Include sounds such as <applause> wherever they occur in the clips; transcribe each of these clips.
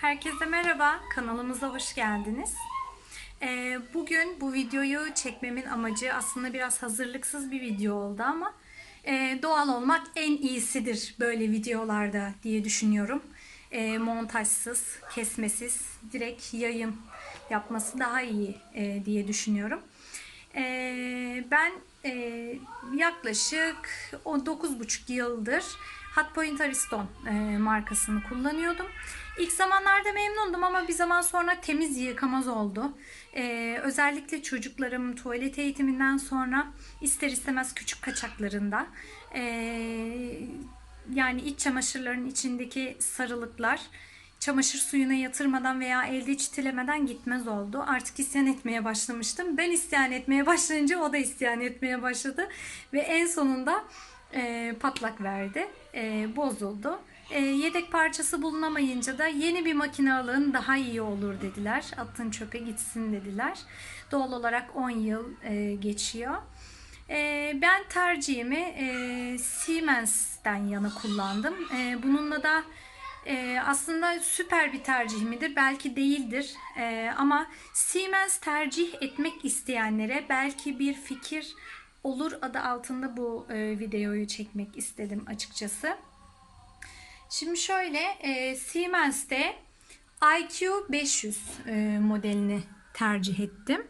Herkese merhaba, kanalımıza hoş geldiniz. Ee, bugün bu videoyu çekmemin amacı aslında biraz hazırlıksız bir video oldu ama e, doğal olmak en iyisidir böyle videolarda diye düşünüyorum. E, montajsız, kesmesiz, direkt yayın yapması daha iyi e, diye düşünüyorum. Ben yaklaşık o 9,5 yıldır Hotpoint Ariston markasını kullanıyordum. İlk zamanlarda memnundum ama bir zaman sonra temiz yıkamaz oldu. E, özellikle çocuklarım tuvalet eğitiminden sonra ister istemez küçük kaçaklarında e, yani iç çamaşırların içindeki sarılıklar çamaşır suyuna yatırmadan veya elde çitilemeden gitmez oldu. Artık isyan etmeye başlamıştım. Ben isyan etmeye başlayınca o da isyan etmeye başladı. Ve en sonunda e, patlak verdi. E, bozuldu. E, yedek parçası bulunamayınca da yeni bir makine alın daha iyi olur dediler. Atın çöpe gitsin dediler. Doğal olarak 10 yıl e, geçiyor. E, ben tercihimi e, Siemens'ten yana kullandım. E, bununla da ee, aslında süper bir tercih midir? Belki değildir. Ee, ama Siemens tercih etmek isteyenlere belki bir fikir olur adı altında bu e, videoyu çekmek istedim açıkçası. Şimdi şöyle e, Siemens'te IQ 500 e, modelini tercih ettim.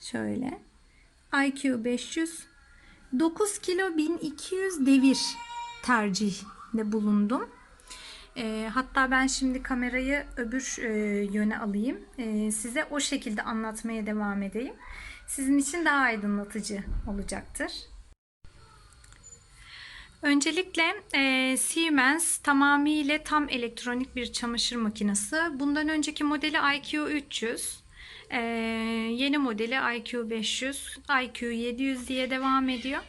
Şöyle IQ 500 9 kilo 1200 devir tercihinde bulundum. E, hatta ben şimdi kamerayı öbür e, yöne alayım. E, size o şekilde anlatmaya devam edeyim. Sizin için daha aydınlatıcı olacaktır. Öncelikle e, Siemens tamamıyla tam elektronik bir çamaşır makinesi. Bundan önceki modeli IQ 300. E, yeni modeli IQ 500, IQ 700 diye devam ediyor.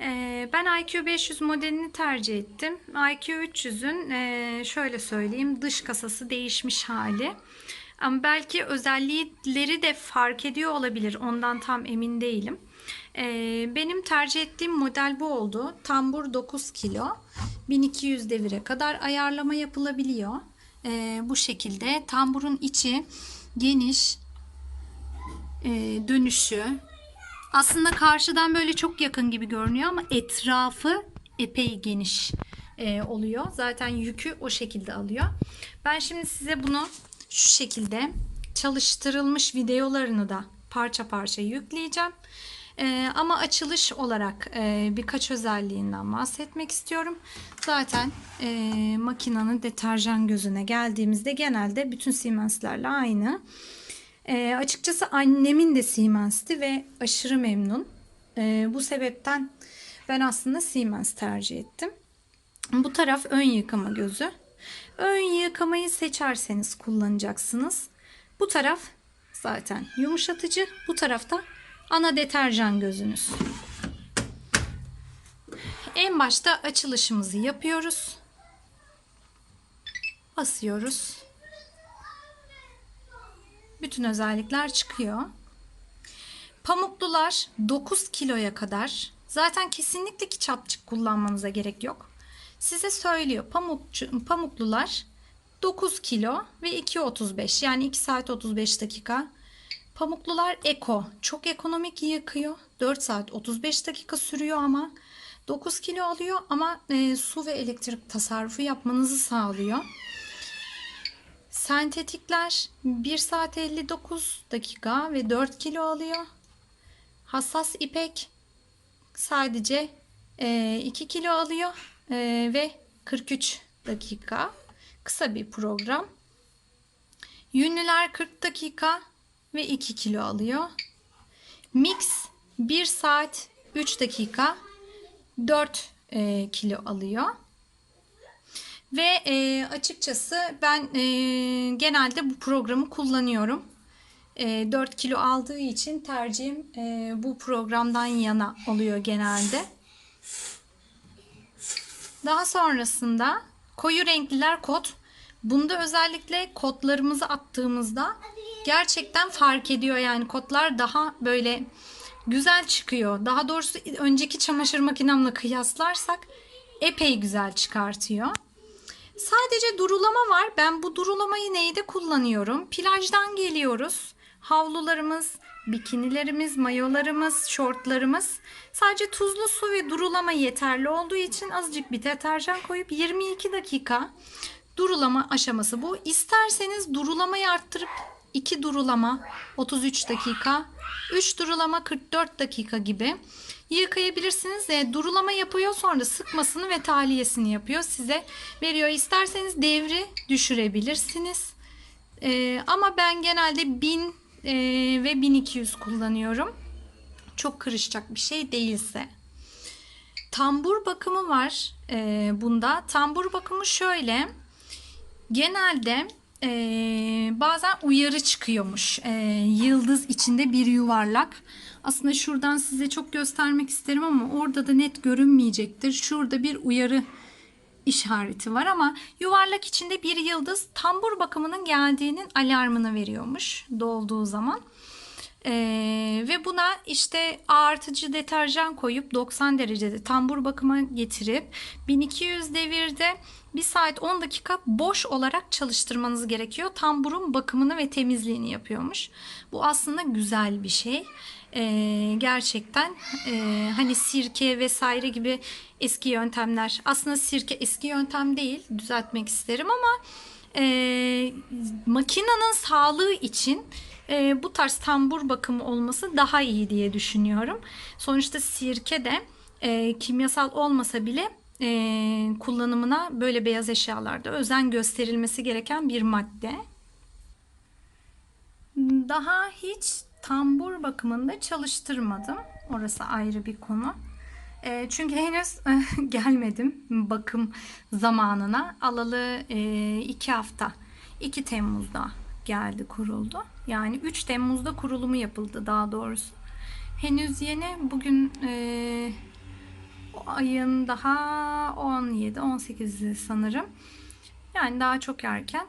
Ee, ben IQ 500 modelini tercih ettim. IQ 300'ün e, şöyle söyleyeyim dış kasası değişmiş hali. Ama belki özellikleri de fark ediyor olabilir. Ondan tam emin değilim. Ee, benim tercih ettiğim model bu oldu. Tambur 9 kilo. 1200 devire kadar ayarlama yapılabiliyor. Ee, bu şekilde tamburun içi geniş, e, dönüşü, aslında karşıdan böyle çok yakın gibi görünüyor ama etrafı epey geniş e, oluyor. Zaten yükü o şekilde alıyor. Ben şimdi size bunu şu şekilde çalıştırılmış videolarını da parça parça yükleyeceğim. E, ama açılış olarak e, birkaç özelliğinden bahsetmek istiyorum. Zaten e, makinanın deterjan gözüne geldiğimizde genelde bütün Siemens'lerle aynı. E, açıkçası annemin de Siemens'ti ve aşırı memnun. E, bu sebepten ben aslında Siemens tercih ettim. Bu taraf ön yıkama gözü. Ön yıkamayı seçerseniz kullanacaksınız. Bu taraf zaten yumuşatıcı. Bu tarafta ana deterjan gözünüz. En başta açılışımızı yapıyoruz. Basıyoruz bütün özellikler çıkıyor. Pamuklular 9 kiloya kadar zaten kesinlikle ki çapçık kullanmanıza gerek yok. Size söylüyor pamukçu, pamuklular 9 kilo ve 2.35 yani 2 saat 35 dakika. Pamuklular eko çok ekonomik yakıyor. 4 saat 35 dakika sürüyor ama 9 kilo alıyor ama e, su ve elektrik tasarrufu yapmanızı sağlıyor. Sentetikler 1 saat 59 dakika ve 4 kilo alıyor. Hassas ipek sadece 2 kilo alıyor ve 43 dakika. Kısa bir program. Yünlüler 40 dakika ve 2 kilo alıyor. Mix 1 saat 3 dakika 4 kilo alıyor. Ve e, açıkçası ben e, genelde bu programı kullanıyorum. E, 4 kilo aldığı için tercihim e, bu programdan yana oluyor genelde. Daha sonrasında koyu renkliler kot. Bunda özellikle kodlarımızı attığımızda gerçekten fark ediyor. Yani kodlar daha böyle güzel çıkıyor. Daha doğrusu önceki çamaşır makinemle kıyaslarsak epey güzel çıkartıyor. Sadece durulama var. Ben bu durulamayı neyde kullanıyorum? Plajdan geliyoruz. Havlularımız, bikinilerimiz, mayolarımız, şortlarımız. Sadece tuzlu su ve durulama yeterli olduğu için azıcık bir deterjan koyup 22 dakika durulama aşaması bu. İsterseniz durulamayı arttırıp 2 durulama 33 dakika, 3 durulama 44 dakika gibi yıkayabilirsiniz. E, durulama yapıyor sonra sıkmasını ve tahliyesini yapıyor. Size veriyor. İsterseniz devri düşürebilirsiniz. E, ama ben genelde 1000 e, ve 1200 kullanıyorum. Çok karışacak bir şey değilse. Tambur bakımı var e, bunda. Tambur bakımı şöyle. Genelde e, bazen uyarı çıkıyormuş. E, yıldız içinde bir yuvarlak. Aslında şuradan size çok göstermek isterim ama orada da net görünmeyecektir. Şurada bir uyarı işareti var ama yuvarlak içinde bir yıldız tambur bakımının geldiğinin alarmını veriyormuş dolduğu zaman. Ee, ve buna işte artıcı deterjan koyup 90 derecede tambur bakıma getirip 1200 devirde 1 saat 10 dakika boş olarak çalıştırmanız gerekiyor. Tamburun bakımını ve temizliğini yapıyormuş. Bu aslında güzel bir şey. Ee, gerçekten e, hani sirke vesaire gibi eski yöntemler. Aslında sirke eski yöntem değil düzeltmek isterim ama e, makinenin sağlığı için e, bu tarz tambur bakımı olması daha iyi diye düşünüyorum. Sonuçta sirke de e, kimyasal olmasa bile e, kullanımına böyle beyaz eşyalarda özen gösterilmesi gereken bir madde. Daha hiç tambur bakımında çalıştırmadım. Orası ayrı bir konu. E, çünkü henüz <laughs> gelmedim bakım zamanına. Alalı e, iki hafta. 2 Temmuz'da geldi kuruldu. Yani 3 Temmuz'da kurulumu yapıldı daha doğrusu. Henüz yeni bugün e, ayın daha 17 18'i sanırım. Yani daha çok erken.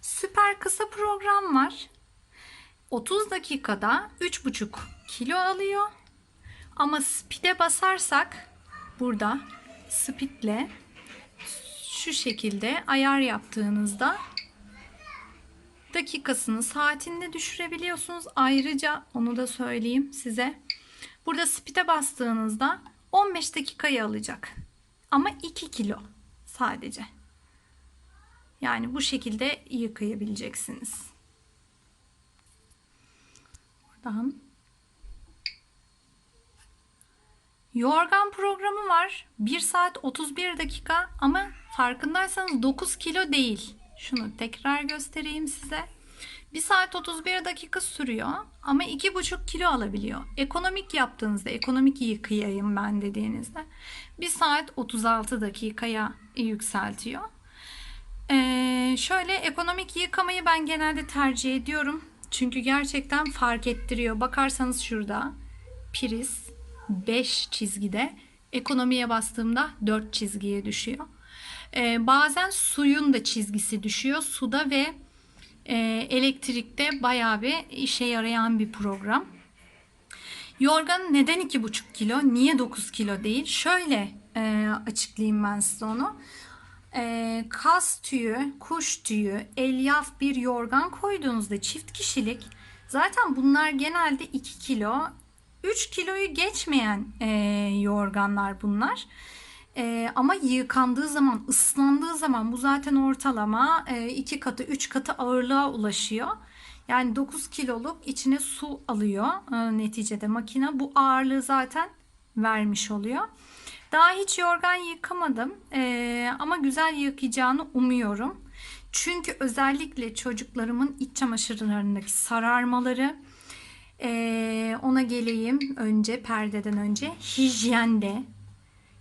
Süper kısa program var. 30 dakikada 3,5 kilo alıyor. Ama speed'e basarsak burada speed'le şu şekilde ayar yaptığınızda dakikasını saatinde düşürebiliyorsunuz. Ayrıca onu da söyleyeyim size. Burada speed'e bastığınızda 15 dakikayı alacak. Ama 2 kilo sadece. Yani bu şekilde yıkayabileceksiniz. Buradan Yorgan programı var. 1 saat 31 dakika ama farkındaysanız 9 kilo değil. Şunu tekrar göstereyim size. 1 saat 31 dakika sürüyor ama 2,5 kilo alabiliyor. Ekonomik yaptığınızda, ekonomik yıkayayım ben dediğinizde 1 saat 36 dakikaya yükseltiyor. Ee, şöyle ekonomik yıkamayı ben genelde tercih ediyorum. Çünkü gerçekten fark ettiriyor. Bakarsanız şurada priz 5 çizgide, ekonomiye bastığımda 4 çizgiye düşüyor. Ee, bazen suyun da çizgisi düşüyor. Suda ve e, elektrikte bayağı bir işe yarayan bir program. Yorgan neden 2,5 kilo? Niye 9 kilo değil? Şöyle e, açıklayayım ben size onu. E, kas tüyü, kuş tüyü, elyaf bir yorgan koyduğunuzda çift kişilik zaten bunlar genelde 2 kilo 3 kiloyu geçmeyen e, yorganlar bunlar. E, ama yıkandığı zaman, ıslandığı zaman bu zaten ortalama 2 e, katı, 3 katı ağırlığa ulaşıyor. Yani 9 kiloluk içine su alıyor e, neticede makine. Bu ağırlığı zaten vermiş oluyor. Daha hiç yorgan yıkamadım e, ama güzel yıkayacağını umuyorum. Çünkü özellikle çocuklarımın iç çamaşırlarındaki sararmaları, ee, ona geleyim önce perdeden önce. Hijyende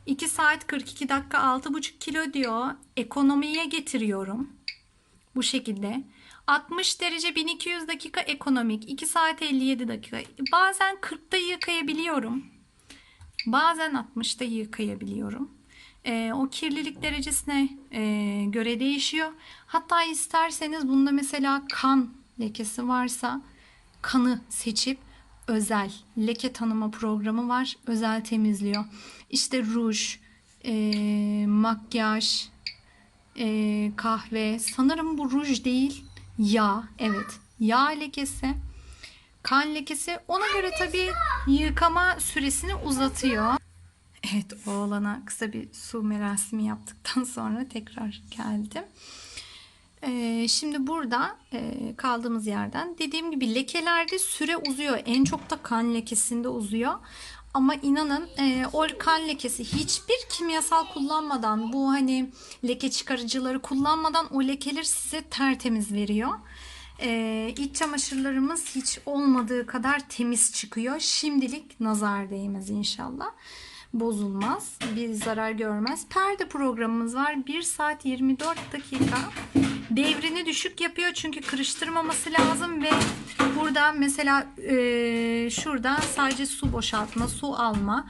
2 saat 42 dakika 6,5 kilo diyor. Ekonomiye getiriyorum. Bu şekilde. 60 derece 1200 dakika ekonomik. 2 saat 57 dakika. Bazen 40'ta yıkayabiliyorum. Bazen 60'ta yıkayabiliyorum. E, o kirlilik derecesine e, göre değişiyor. Hatta isterseniz bunda mesela kan lekesi varsa kanı seçip özel leke tanıma programı var. Özel temizliyor. İşte ruj, e, makyaj, e, kahve. Sanırım bu ruj değil. Yağ. Evet. Yağ lekesi. Kan lekesi. Ona göre tabii yıkama süresini uzatıyor. Evet oğlana kısa bir su merasimi yaptıktan <laughs> sonra tekrar geldim. Ee, şimdi burada e, kaldığımız yerden dediğim gibi lekelerde süre uzuyor. En çok da kan lekesinde uzuyor. Ama inanın e, o kan lekesi hiçbir kimyasal kullanmadan bu hani leke çıkarıcıları kullanmadan o lekeleri size tertemiz veriyor. E, iç çamaşırlarımız hiç olmadığı kadar temiz çıkıyor. Şimdilik nazar değmez inşallah bozulmaz. Bir zarar görmez. Perde programımız var. 1 saat 24 dakika. Devrini düşük yapıyor çünkü kırıştırmaması lazım ve burada mesela e, şurada sadece su boşaltma, su alma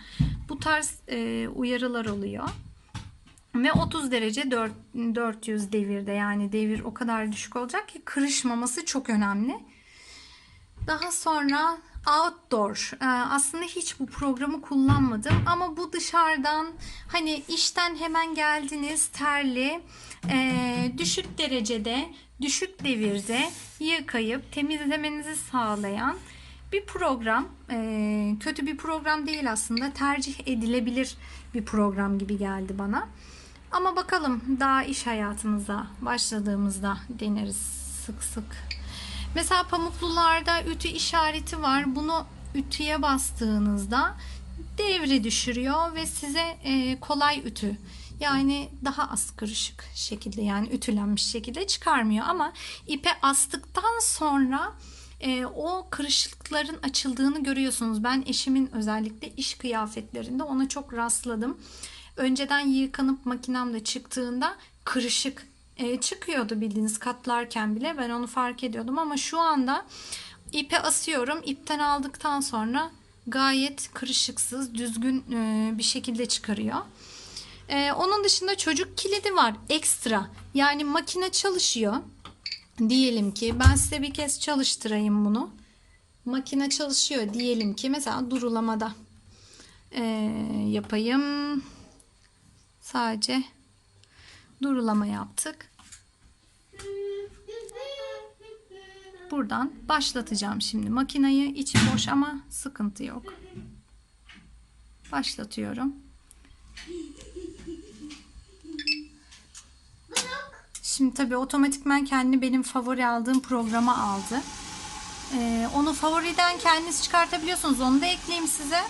bu tarz e, uyarılar oluyor. Ve 30 derece 4, 400 devirde yani devir o kadar düşük olacak ki kırışmaması çok önemli. Daha sonra outdoor. Ee, aslında hiç bu programı kullanmadım ama bu dışarıdan hani işten hemen geldiniz terli e, düşük derecede düşük devirde yıkayıp temizlemenizi sağlayan bir program. Ee, kötü bir program değil aslında tercih edilebilir bir program gibi geldi bana. Ama bakalım daha iş hayatımıza başladığımızda deneriz sık sık. Mesela pamuklularda ütü işareti var. Bunu ütüye bastığınızda devri düşürüyor ve size e, kolay ütü yani daha az kırışık şekilde yani ütülenmiş şekilde çıkarmıyor ama ipe astıktan sonra e, o kırışıkların açıldığını görüyorsunuz. Ben eşimin özellikle iş kıyafetlerinde ona çok rastladım. Önceden yıkanıp makinamda çıktığında kırışık e, çıkıyordu bildiğiniz katlarken bile ben onu fark ediyordum ama şu anda ipe asıyorum. İpten aldıktan sonra gayet kırışıksız, düzgün e, bir şekilde çıkarıyor. E, onun dışında çocuk kilidi var ekstra. Yani makine çalışıyor. Diyelim ki ben size bir kez çalıştırayım bunu. Makine çalışıyor diyelim ki mesela durulamada e, yapayım. Sadece durulama yaptık. Buradan başlatacağım şimdi makinayı. İçi boş ama sıkıntı yok. Başlatıyorum. Şimdi tabii otomatikman kendi benim favori aldığım programa aldı. Ee, onu favoriden kendiniz çıkartabiliyorsunuz. Onu da ekleyeyim size.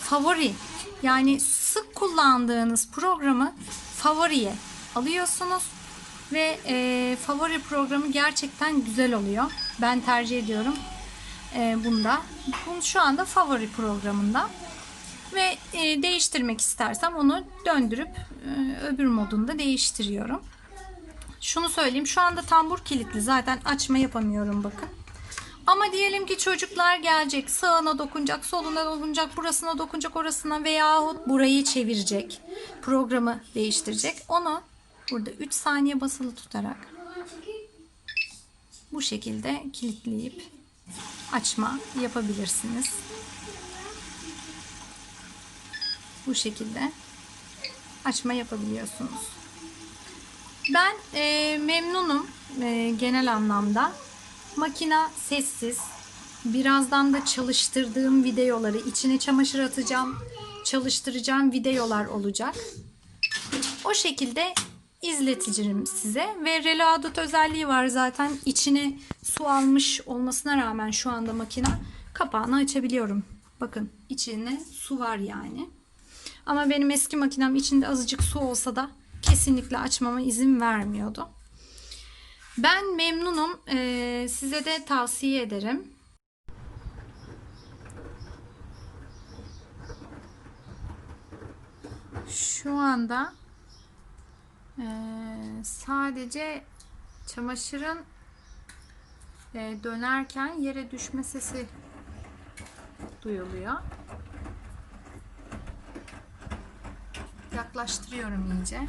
Favori yani sık kullandığınız programı favoriye alıyorsunuz ve e, favori programı gerçekten güzel oluyor. Ben tercih ediyorum e, bunda. Bunu şu anda favori programında ve e, değiştirmek istersem onu döndürüp e, öbür modunda değiştiriyorum. Şunu söyleyeyim şu anda tambur kilitli zaten açma yapamıyorum bakın. Ama diyelim ki çocuklar gelecek sağına dokunacak soluna dokunacak burasına dokunacak orasına veyahut burayı çevirecek programı değiştirecek. Onu burada 3 saniye basılı tutarak bu şekilde kilitleyip açma yapabilirsiniz. Bu şekilde açma yapabiliyorsunuz. Ben e, memnunum e, genel anlamda. Makina sessiz. Birazdan da çalıştırdığım videoları içine çamaşır atacağım. Çalıştıracağım videolar olacak. O şekilde izleteceğim size. Ve reloaded özelliği var zaten. içine su almış olmasına rağmen şu anda makina kapağını açabiliyorum. Bakın içine su var yani. Ama benim eski makinem içinde azıcık su olsa da kesinlikle açmama izin vermiyordu. Ben memnunum. Ee, size de tavsiye ederim. Şu anda e, sadece çamaşırın e, dönerken yere düşme sesi duyuluyor. Yaklaştırıyorum iyice.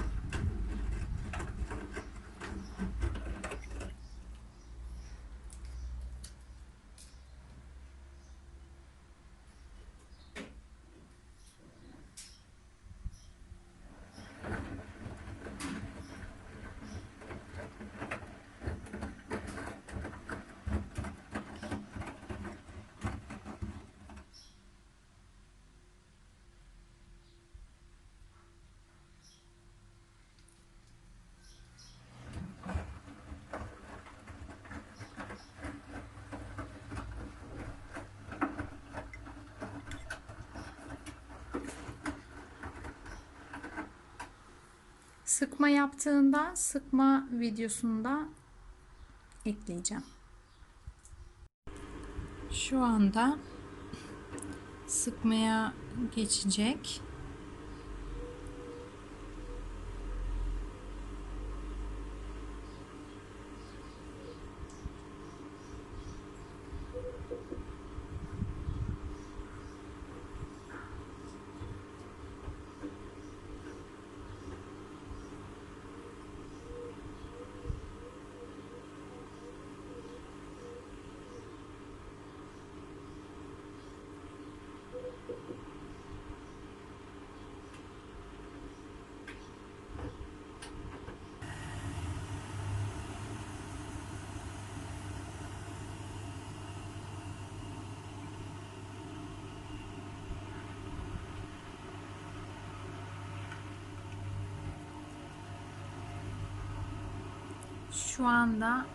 Sıkma yaptığında sıkma videosunda ekleyeceğim. Şu anda sıkmaya geçecek. Şu anda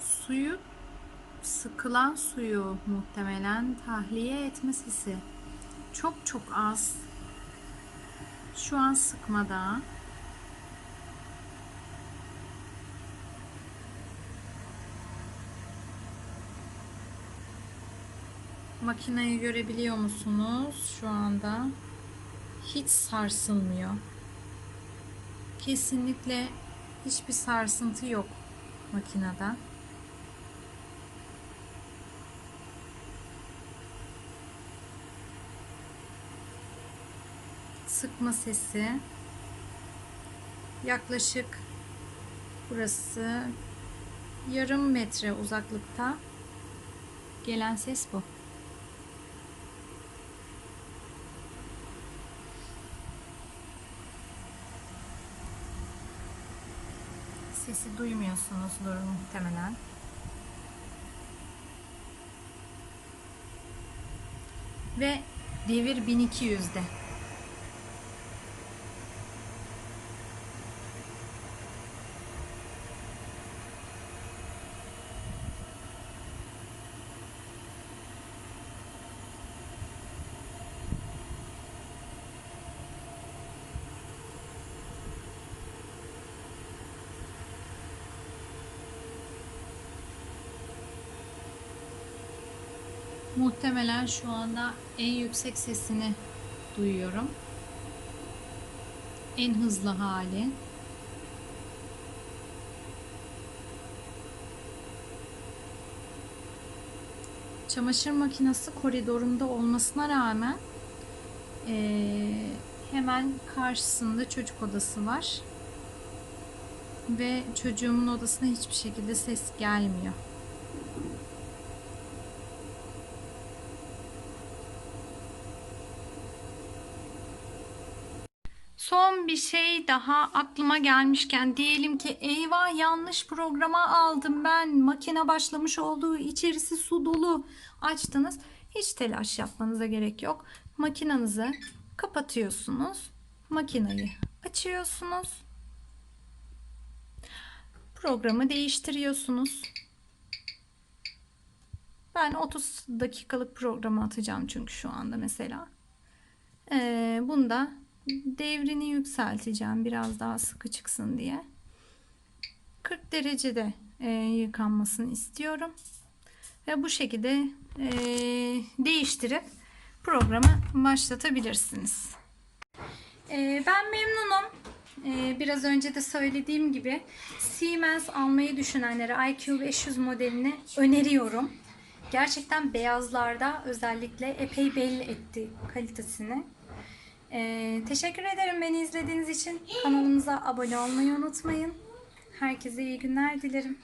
suyu sıkılan suyu muhtemelen tahliye etme sesi çok çok az. Şu an sıkmada. Makineyi görebiliyor musunuz şu anda? Hiç sarsılmıyor. Kesinlikle hiçbir sarsıntı yok makinede. Sıkma sesi yaklaşık burası yarım metre uzaklıkta gelen ses bu. Sesi duymuyorsunuzdur muhtemelen. Ve devir 1200'de. Muhtemelen şu anda en yüksek sesini duyuyorum. En hızlı hali. Çamaşır makinesi koridorumda olmasına rağmen eee, hemen karşısında çocuk odası var. Ve çocuğumun odasına hiçbir şekilde ses gelmiyor. Son bir şey daha aklıma gelmişken diyelim ki eyvah yanlış programa aldım ben makine başlamış olduğu içerisi su dolu açtınız. Hiç telaş yapmanıza gerek yok. Makinenizi kapatıyorsunuz. Makinayı açıyorsunuz. Programı değiştiriyorsunuz. Ben 30 dakikalık programı atacağım çünkü şu anda mesela. Ee, bunda devrini yükselteceğim biraz daha sıkı çıksın diye. 40 derecede e, yıkanmasını istiyorum. Ve bu şekilde e, değiştirip programı başlatabilirsiniz. E, ben memnunum. E, biraz önce de söylediğim gibi Siemens almayı düşünenlere IQ 500 modelini öneriyorum. Gerçekten beyazlarda özellikle epey belli etti kalitesini. Ee, teşekkür ederim beni izlediğiniz için. Kanalımıza abone olmayı unutmayın. Herkese iyi günler dilerim.